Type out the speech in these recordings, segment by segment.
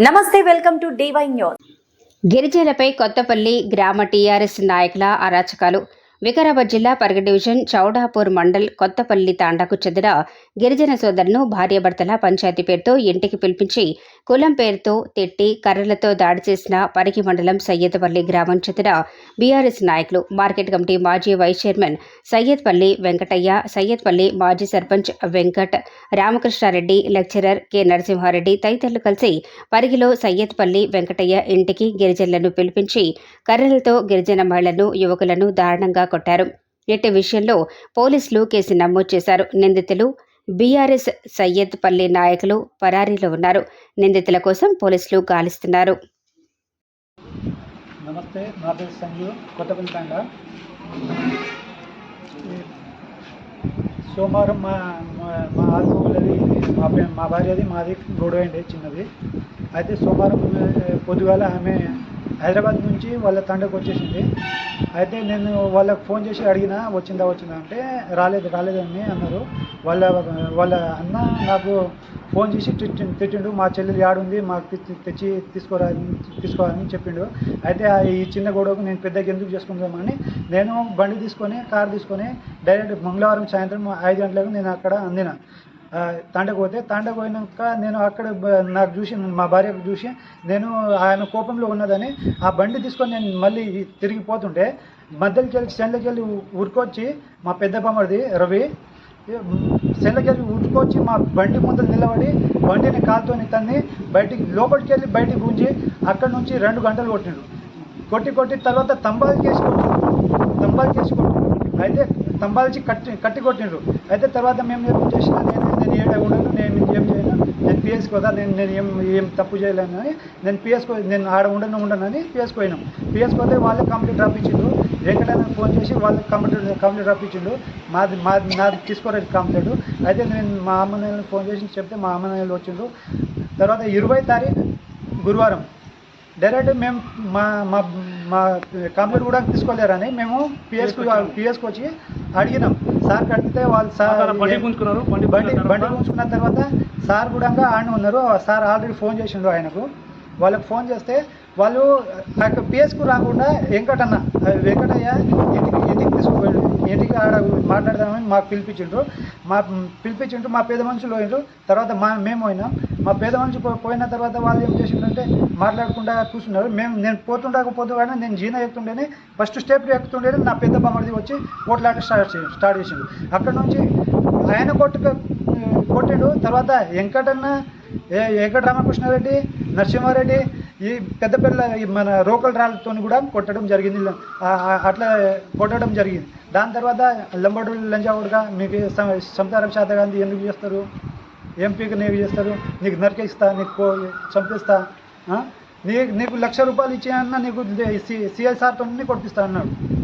నమస్తే welcome to DY news. గిరిజనులపై కొత్తపల్లి గ్రామ టీఆర్ఎస్ నాయకుల అరాచకాలు. వికారాబాద్ జిల్లా పరగ డివిజన్ చౌడాపూర్ మండల్ కొత్తపల్లి తాండాకు చెందిన గిరిజన సోదరును భార్యాభర్తల పంచాయతీ పేరుతో ఇంటికి పిలిపించి కులం పేరుతో తిట్టి కర్రలతో దాడి చేసిన పరిగి మండలం సయ్యద్పల్లి గ్రామం చెందిన బీఆర్ఎస్ నాయకులు మార్కెట్ కమిటీ మాజీ వైస్ చైర్మన్ సయ్యద్పల్లి వెంకటయ్య సయ్యద్పల్లి మాజీ సర్పంచ్ వెంకట్ రామకృష్ణారెడ్డి లెక్చరర్ కె నరసింహారెడ్డి తదితరులు కలిసి పరిగిలో సయ్యద్పల్లి వెంకటయ్య ఇంటికి గిరిజనులను పిలిపించి కర్రలతో గిరిజన మహిళలను యువకులను దారుణంగా కొట్టారు. ఇట్టి విషయంలో పోలీసులు కేసు నమోదు చేశారు. నిందితులు బీఆర్ఎస్ సయ్యద్పల్లి నాయకులు పరారీలో ఉన్నారు. నిందితుల కోసం పోలీసులు గాలిస్తున్నారు. నమస్తే నా పేరు సంజీవ్ సోమవారం మా మా- మా మా మా భార్యది మాది గొడవ అండి చిన్నది. అయితే సోమవారం పొద్దుగాల ఆమె హైదరాబాద్ నుంచి వాళ్ళ తండకు వచ్చేసింది. అయితే నేను వాళ్ళకి ఫోన్ చేసి అడిగినా వచ్చిందా వచ్చిందా? అంటే రాలేదు రాలేదని అన్నారు. వాళ్ళ వాళ్ళ అన్న నాకు ఫోన్ చేసి తిట్టి తిట్టిండు. మా చెల్లెలు యాడుంది మాకు తెచ్చి తెచ్చి తీసుకోరా తీసుకోవాలని చెప్పిండు. అయితే ఈ చిన్న గొడవకు నేను పెద్దగా ఎందుకు చేసుకుందామని నేను బండి తీసుకొని కార్ తీసుకొని డైరెక్ట్ మంగళవారం సాయంత్రం ఐదు గంటలకు నేను అక్కడ అందిన. తాండకు పోతే పోయినాక నేను అక్కడ నాకు చూసి మా భార్యకు చూసి నేను ఆయన కోపంలో ఉన్నదని ఆ బండి తీసుకొని నేను మళ్ళీ తిరిగిపోతుంటే మధ్యలోకి వెళ్ళి సెండ్లకి వెళ్ళి ఉరుకొచ్చి మా పెద్ద బామ్మడిది రవి సెండ్లకి వెళ్ళి ఉరుకొచ్చి మా బండి ముందర నిలబడి బండిని కాలుతోని తన్ని బయటికి లోపలికి వెళ్ళి బయటికి గుంజి అక్కడ నుంచి రెండు గంటలు కొట్టిండు. కొట్టి కొట్టి తర్వాత తంబాలు చేసి కొట్టిండు. తంబాలు చేసి కొట్టిండు. అయితే తంబాల్చి కట్టి కట్టి కొట్టిండ్రు అయితే తర్వాత మేము చేసిన నేను నేను ఏడ ఉండను నేను ఏం చేయను. నేను పిఎస్కి పోదా నేను నేను ఏం ఏం తప్పు చేయలేను అని నేను పిఎస్కి నేను ఆడ ఉండను ఉండనని పిఎస్కి పోయినాం. పిఎస్కి పోతే వాళ్ళే కంప్లీట్ రప్పించిండు వెంకటైనా ఫోన్ చేసి వాళ్ళకి కంప్లీట్ కంప్లీట్ రప్పించిండు మాది మాది నాది తీసుకోలేదు కంప్లీట్. అయితే నేను మా అమ్మ ఫోన్ చేసి చెప్తే మా అమ్మ నాయనలు వచ్చిండ్రు. తర్వాత ఇరవై తారీఖు గురువారం డైరెక్ట్ మేము మా మా మా కంప్లీట్ కూడా తీసుకోలేరని మేము పిఎస్కి పిఎస్కి వచ్చి అడిగినాం. సార్ కడిగితే వాళ్ళు సార్ బండి గుంజుకున్నారు బండి బండి బండి తర్వాత సార్ కూడా ఆడ ఉన్నారు. సార్ ఆల్రెడీ ఫోన్ చేసిండు ఆయనకు. వాళ్ళకి ఫోన్ చేస్తే వాళ్ళు నాకు పిఎస్కు రాకుండా వెంకటన్న వెంకటయ్య ఇంటికి ఇంటికి ఆడ మాట్లాడదామని మాకు పిలిపించిండ్రు. మా పిలిపించిండ్రు మా పేద మనుషులు పోయినారు తర్వాత మా మేము పోయినాం. మా పేద మనుషులు పో- పోయిన తర్వాత వాళ్ళు ఏం చేసిండ్రంటే మాట్లాడకుండా కూర్చున్నారు. మేము నేను పోతుండక కానీ నేను జీన ఎక్కుతుండేనే ఫస్ట్ స్టెప్ ఎక్కుతుండేనే నా పెద్ద బామ్మడిది వచ్చి ఓట్లాట స్టార్ట్ చేసి స్టార్ట్ చేసిండు. అక్కడ నుంచి ఆయన కొట్టు కొట్టిండు. తర్వాత వెంకటన్న ఏ వెంకట రామకృష్ణారెడ్డి నరసింహారెడ్డి ఈ పెద్ద పెద్ద ఈ మన రోకల్ రాళ్ళతో కూడా కొట్టడం జరిగింది. అట్లా కొట్టడం జరిగింది. దాని తర్వాత లంబడు లంజావుడుగా మీకు సంతారం శాత గాంధీ ఎందుకు చేస్తారు? ఎంపీకి నీకు చేస్తారు. నీకు నరికేస్తా నీకు పో చంపిస్తా నీ నీకు లక్ష రూపాయలు ఇచ్చేయన్నా నీకు సిఎస్ఆర్తో కొట్టిస్తా అన్నాడు.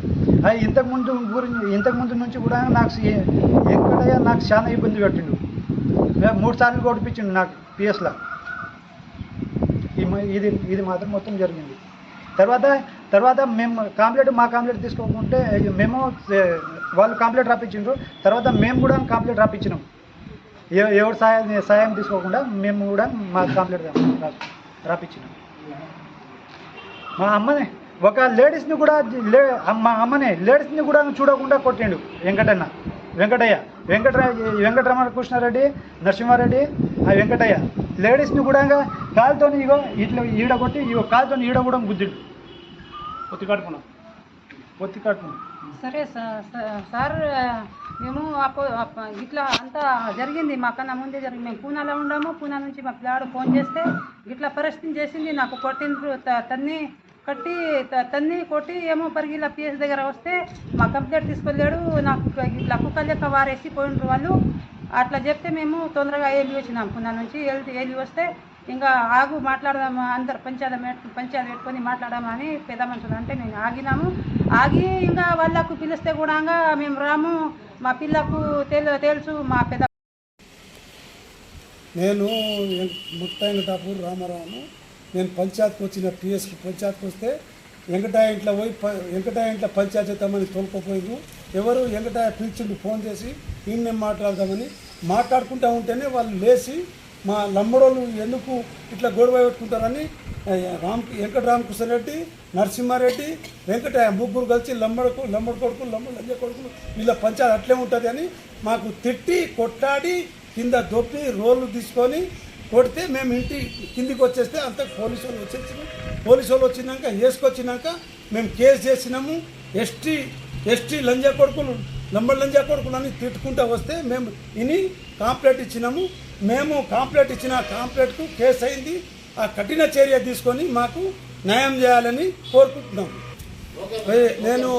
అది ఇంతకుముందు గురించి ఇంతకుముందు నుంచి కూడా నాకు సి- ఎక్కడయ్యా నాకు చాలా ఇబ్బంది పెట్టిండు. మూడు సార్లు కొట్టిపించిండు నాకు పిఎస్లో. ఇది ఇది మాత్రం మొత్తం జరిగింది. తర్వాత తర్వాత మేము కాంప్లైంట్ మా కాంప్లైంట్ తీసుకోకుంటే మేము వాళ్ళు కాంప్లైంట్ రాపించిండ్రు తర్వాత మేము కూడా కాంప్లైంట్ రాపించినాం ఎ- ఎవరు సాయం సహాయం తీసుకోకుండా మేము కూడా మా కాంప్లెట్ రాపించినాం మా అమ్మనే ఒక లేడీస్ని కూడా లే మా అమ్మనే లేడీస్ని కూడా చూడకుండా కొట్టిండు వెంకటన్న వెంకటయ్య వెంకటరా కృష్ణారెడ్డి నరసింహారెడ్డి ఆ వెంకటయ్య. లేడీస్ని కూడా కాలుతో ఇగో ఇట్లా ఈడ కొట్టి ఇగో కాలుతో ఈడ కూడా గుద్దిండు. పొత్తి కట్టుకున్నాం పొత్తి కట్టుకున్నాం సరే సార్ మేము ఇట్లా అంతా జరిగింది. మాకన్నా ముందే జరిగింది మేము పూనాలో ఉన్నాము పూనా నుంచి మా పిల్లాడు ఫోన్ చేస్తే ఇట్లా పరిస్థితి చేసింది. నాకు కొట్టిండ్రు త- తన్ని కట్టి త- తన్ని కొట్టి ఏమో పరిగి ఇలా పిఎస్ దగ్గర వస్తే మా కంప్లైంట్ తీసుకెళ్ళాడు. నాకు ఇట్లా కుక్క లెక్క వారేసి పోయిండ్రు వాళ్ళు. అట్లా చెప్తే మేము తొందరగా వెళ్ళి వచ్చినాం పూనా నుంచి వెళ్ళి వెళ్ళి వస్తే ఇంకా ఆగు మాట్లాడదాము అందరు పంచాయతీ మెట్- పంచాయతీ పెట్టుకొని మాట్లాడమని పెద్ద మనుషులు అంటే మేము ఆగినాము. ఆగి ఇంకా వాళ్ళకు పిలిస్తే కూడా మేము రాము. మా పిల్లకు తెలు తెలుసు మా పెద్ద నేను ముత్తాయింగటాపూర్ రామారావును. నేను పంచాయత్కి వచ్చిన పిఎస్కి పంచాయత్కి వస్తే వెంకటాయ ఇంట్లో పోయి వెంకటాయ ఇంట్లో పంచాయతీ తమని తోలుకోపోయిండు ఎవరు వెంకటాయ పిలిచిండు ఫోన్ చేసి ఈయన మాట్లాడదామని మాట్లాడుకుంటూ ఉంటేనే వాళ్ళు లేచి మా లంబడోళ్ళు ఎందుకు ఇట్లా గొడవ పెట్టుకుంటారని రామ్ వెంకట రామకృష్ణ రెడ్డి నరసింహారెడ్డి వెంకట ముగ్గురు కలిసి లంబడకు లంబడి కొడుకులు లంబడి లంజ కొడుకులు వీళ్ళ పంచాయతీ అట్లే ఉంటుంది అని మాకు తిట్టి కొట్టాడి కింద దొప్పి రోళ్ళు తీసుకొని కొడితే మేము ఇంటి కిందికి వచ్చేస్తే అంత పోలీసు వాళ్ళు వచ్చేసారు పోలీసు వాళ్ళు వచ్చినాక వేసుకొచ్చినాక మేము కేసు చేసినాము. ఎస్టీ ఎస్టీ లంజా కొడుకులు నంబర్ లంజా కొడుకులు అని తిట్టుకుంటూ వస్తే మేము ఇని కాంప్లైంట్ ఇచ్చినాము. మేము కాంప్లైంట్ ఇచ్చిన కాంప్లైంట్కు కేసు అయింది. ఆ కఠిన చర్య తీసుకొని మాకు న్యాయం చేయాలని కోరుకుంటున్నాము నేను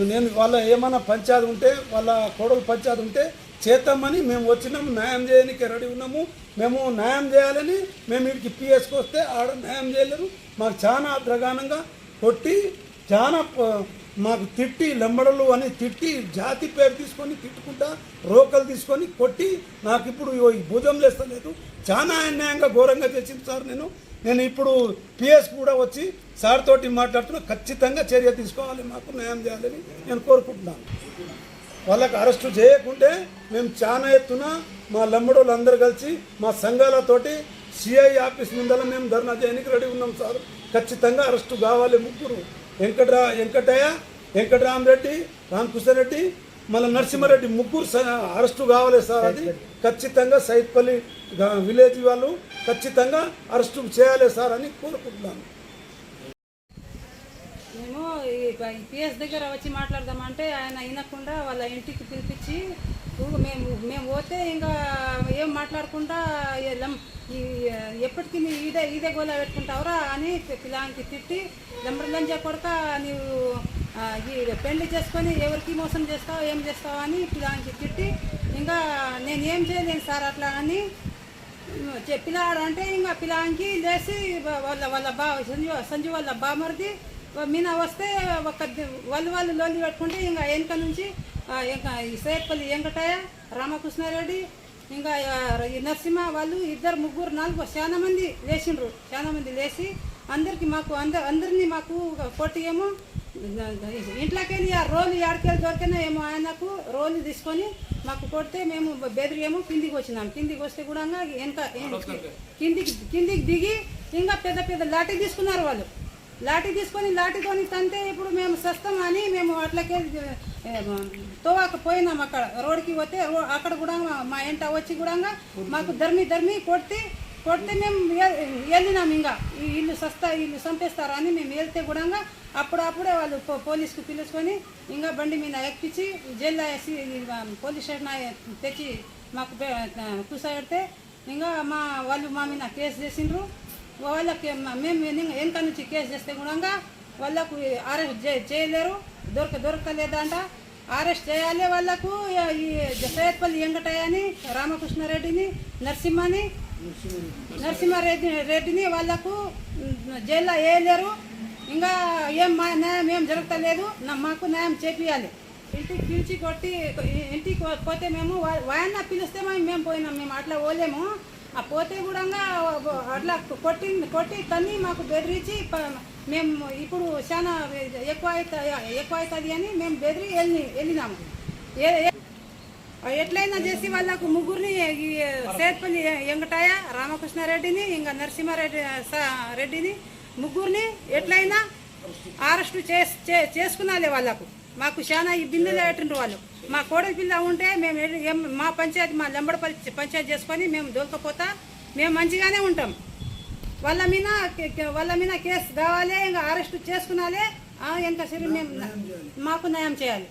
నేను- వాళ్ళ ఏమైనా పంచాయతీ ఉంటే వాళ్ళ కోడలు పంచాయతీ ఉంటే చేద్దామని మేము వచ్చినాము. న్యాయం చేయడానికి రెడీ ఉన్నాము. మేము న్యాయం చేయాలని మేము వీడికి పిఎస్కి వస్తే ఆడ న్యాయం చేయలేరు. మాకు చాలా అగ్రగానంగా కొట్టి చాలా మాకు తిట్టి లంబడలు అని తిట్టి జాతి పేరు తీసుకొని తిట్టుకుంటా రోకలు తీసుకొని కొట్టి నాకు ఇప్పుడు ఈ భుజం లేస్తలేదు. చాలా అన్యాయంగా ఘోరంగా చేసింది సార్ నేను. నేను ఇప్పుడు పిఎస్ కూడా వచ్చి సార్ తోటి మాట్లాడుతున్నా ఖచ్చితంగా చర్య తీసుకోవాలి మాకు న్యాయం చేయాలని నేను కోరుకుంటున్నాను. వాళ్ళకి అరెస్టు చేయకుంటే మేము చాలా ఎత్తున మా లంబడోళ్ళు అందరు కలిసి మా సంఘాలతోటి సిఐ ఆఫీస్ ముందర మేము ధర్నా చేయడానికి రెడీ ఉన్నాం సార్. ఖచ్చితంగా అరెస్టు కావాలి ముగ్గురు. వెంకటరా వెంకటయ్య వెంకటరామరెడ్డి రామకృష్ణారెడ్డి మళ్ళీ నరసింహారెడ్డి ముగ్గురు స- అరెస్టు కావాలి సార్ అది. ఖచ్చితంగా సైత్పల్లి విలేజ్ వాళ్ళు ఖచ్చితంగా అరెస్టు చేయాలి సార్ అని కోరుకుంటున్నాను మేము ఈ పిఎస్ దగ్గర వచ్చి మాట్లాడదామంటే ఆయన వినకుండా వాళ్ళ ఇంటికి పిలిపించి మేము మేము పోతే ఇంకా ఏం మాట్లాడకుండా వెళ్ళాం లం- ఈ ఎప్పటికీ నీ ఇదే ఇదే గోళ పెట్టుకుంటావురా అని పిల్లానికి తిట్టి లంబడి లంజా కొడక నీవు ఈ పెళ్ళి చేసుకొని ఎవరికి మోసం చేస్తావు ఏం చేస్తావు అని పిల్లానికి తిట్టి ఇంకా నేను ఏం చేయలేను సార్ అట్లా అని చె- పిల్లాడు అంటే ఇంకా పిల్లానికి లేచి వాళ్ళ వాళ్ళ బా సంజు సంజు వాళ్ళ బామర్ది మీనా వస్తే ఒక వాళ్ళు వాళ్ళు లోన్లు పెట్టుకుంటే ఇంకా వెనక నుంచి ఇంకా సేపల్లి వెంకటయ్య రామకృష్ణారెడ్డి ఇంకా నరసింహ వాళ్ళు ఇద్దరు ముగ్గురు నాలుగు చాలా మంది లేచిండ్రు. చాలా మంది లేచి అందరికి మాకు అందరు అందరినీ మాకు కొట్టి ఏమో ఇంట్లోకి వెళ్ళి ఆ రోలు ఏడకెళ్ళి దొరికినా ఏమో ఆయనకు రోలు తీసుకొని మాకు కొడితే మేము బెదిరి ఏమో కిందికి వచ్చినాం. కిందికి వస్తే కూడా వెనక కిందికి కిందికి దిగి ఇంకా పెద్ద పెద్ద లాఠీ తీసుకున్నారు వాళ్ళు. లాఠీ తీసుకొని లాఠీతోని తంతే ఇప్పుడు మేము సస్తాం అని మేము అట్లకే తోవాకు పోయినాం అక్కడ. రోడ్కి పోతే అక్కడ కూడా మా- ఇంట వచ్చి కూడా మాకు ధర్మి ధర్మి కొట్టి కొడితే మేము వెళ్ళినాం ఇంకా. ఇల్లు సస్తా ఇల్లు సంపేస్తారని అని మేము వెళ్తే కూడా అప్పుడప్పుడే వాళ్ళు పో- పోలీస్కి పిలుచుకొని ఇంకా బండి మీద ఎక్కించి జైల్లో వేసి పోలీస్ స్టేషన్ తెచ్చి మాకు పె- ఇంకా మా వాళ్ళు మా మీద కేసు చేసిండ్రు. వాళ్ళకి మేము వెన- వెనక నుంచి కేసు చేస్తే కూడా వాళ్ళకు అరెస్ట్ చే- చేయలేరు. దొరక దొరకలేదంట. అరెస్ట్ చేయాలి వాళ్ళకు ఈ సయ్యత్పల్లి వెంకటయ్యని రామకృష్ణారెడ్డిని నరసింహని నరసింహారెడ్డి రెడ్డిని వాళ్ళకు జైల్లో వేయలేరు. ఇంకా ఏం మా న్యాయం ఏం జరగలేదు మాకు న్యాయం చేపియాలి. ఇంటికి పిలిచి కొట్టి ఇంటికి పోతే మేము వాయన్న పిలిస్తే మేము పోయినాం. మేము అట్లా పోలేము. ఆ పోతే కూడా అట్లా కొట్టి కొట్టి తన్ని మాకు బెదిరించి మేము ఇప్పుడు చాలా ఎక్కువ అవుతా ఎక్కువ అవుతుంది అని మేము బెదిరి వెళ్ళి వెళ్ళినాము. ఏ ఎట్లయినా చేసి వాళ్ళకు ముగ్గురిని సేర్పల్లి వెంకటాయ వెంకటయ్య రామకృష్ణారెడ్డిని ఇంకా నరసింహారెడ్డి రెడ్డిని ముగ్గురిని ఎట్లయినా అరెస్టు చేస్- చే- చేసుకున్నాలే వాళ్ళకు. మాకు చాలా ఇబ్బందులు పెట్టిండ్రు వాళ్ళు. మా కోడలి పిల్ల ఉంటే మేము మా పంచాయతీ మా లంబడ పంచాయతీ చేసుకొని మేము దొరకపోతా మేము మంచిగానే ఉంటాం. వాళ్ళ మీద వాళ్ళ మీద కేసు కావాలి ఇంకా అరెస్ట్ చేసుకున్నాలే ఇంకా సరే మేము మాకు న్యాయం చేయాలి.